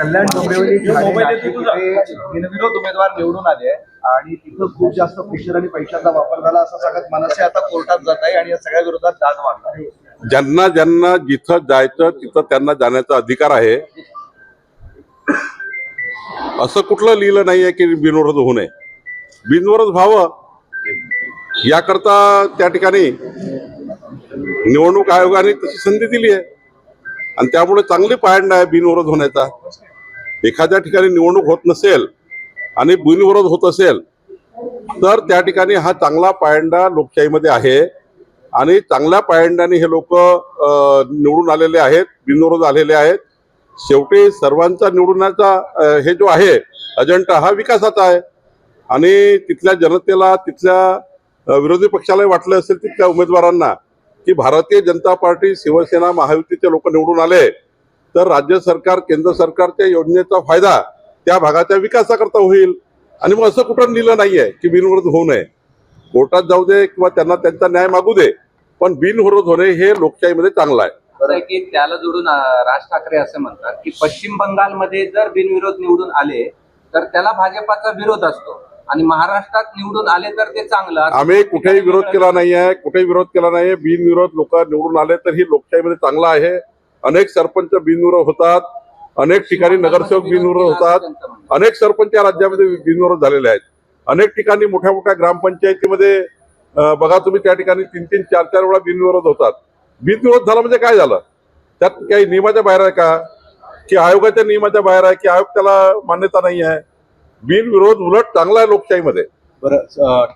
कल्याण डोंबिवली बिनविरोध उमेदवार निवडून आले आणि तिथं खूप जास्त प्रेशर आणि पैशाचा वापर झाला असं सांगत मनसे आता कोर्टात जात आहे आणि या सगळ्या विरोधात दाद मागणार ज्यांना ज्यांना जिथं जायचं तिथं त्यांना जाण्याचा अधिकार आहे. असं कुठलं लिहिलं नाहीये की बिनविरोध होऊ नये. बिनविरोध व्हावं. याकरता त्या ठिकाणी निवडणूक आयोगाने तशी संधी दिली आहे. आणि त्यामुळे चांगली पायंडा आहे बिनविरोध होण्याचा. एखाद्या ठिकाणी निवडणूक होत नसेल आणि बिनविरोध होत असेल तर त्या ठिकाणी हा चांगला पायंडा लोकशाहीमध्ये आहे. आणि चांगल्या पायंड्याने हे लोक निवडून आलेले आहेत बिनविरोध आलेले आहेत. शेवटी सर्वांचा निवडण्याचा हे जो आहे अजेंडा हा विकासाचा आहे. आणि तिथल्या जनतेला तिथल्या विरोधी पक्षालाही वाटलं असेल तिथल्या उमेदवारांना की भारतीय जनता पार्टी शिवसेना महायुतीचे लोक निवडून आले तर राज्य सरकार केंद्र सरकारच्या योजनेचा फायदा त्या भागाच्या विकासाकरता होईल. आणि मग असं कुठं लिहिलं नाहीये की बिनविरोध होऊ नये. कोर्टात जाऊ दे किंवा त्यांना त्यांचा न्याय मागू दे पण बिनविरोध होणे हे लोकशाहीमध्ये चांगलं आहे. की त्याला जोडून राज ठाकरे असं म्हणतात की पश्चिम बंगालमध्ये जर बिनविरोध निवडून आले तर त्याला भाजपाचा विरोध असतो. आणि महाराष्ट्रात निवडून आले तर ते चांगलं आम्ही कुठेही विरोध केला नाही आहे कुठेही विरोध केला नाही बिनविरोध लोक निवडून आले तर ही लोकशाहीमध्ये चांगलं आहे. अनेक सरपंच बिनविरोध होतात अनेक ठिकाणी नगरसेवक बिनविरोध होतात अनेक सरपंच या राज्यामध्ये बिनविरोध झालेले आहेत. अनेक ठिकाणी मोठ्या मोठ्या ग्रामपंचायतीमध्ये बघा तुम्ही त्या ठिकाणी तीन तीन चार चार वेळा बिनविरोध होतात. बिनविरोध झाला म्हणजे काय झालं? त्यात काही नियमाच्या बाहेर आहे का? की आयोगाच्या नियमाच्या बाहेर आहे की आयोग त्याला मान्यता नाही आहे? बिनविरोध उलट चांगला आहे लोकशाहीमध्ये. बरं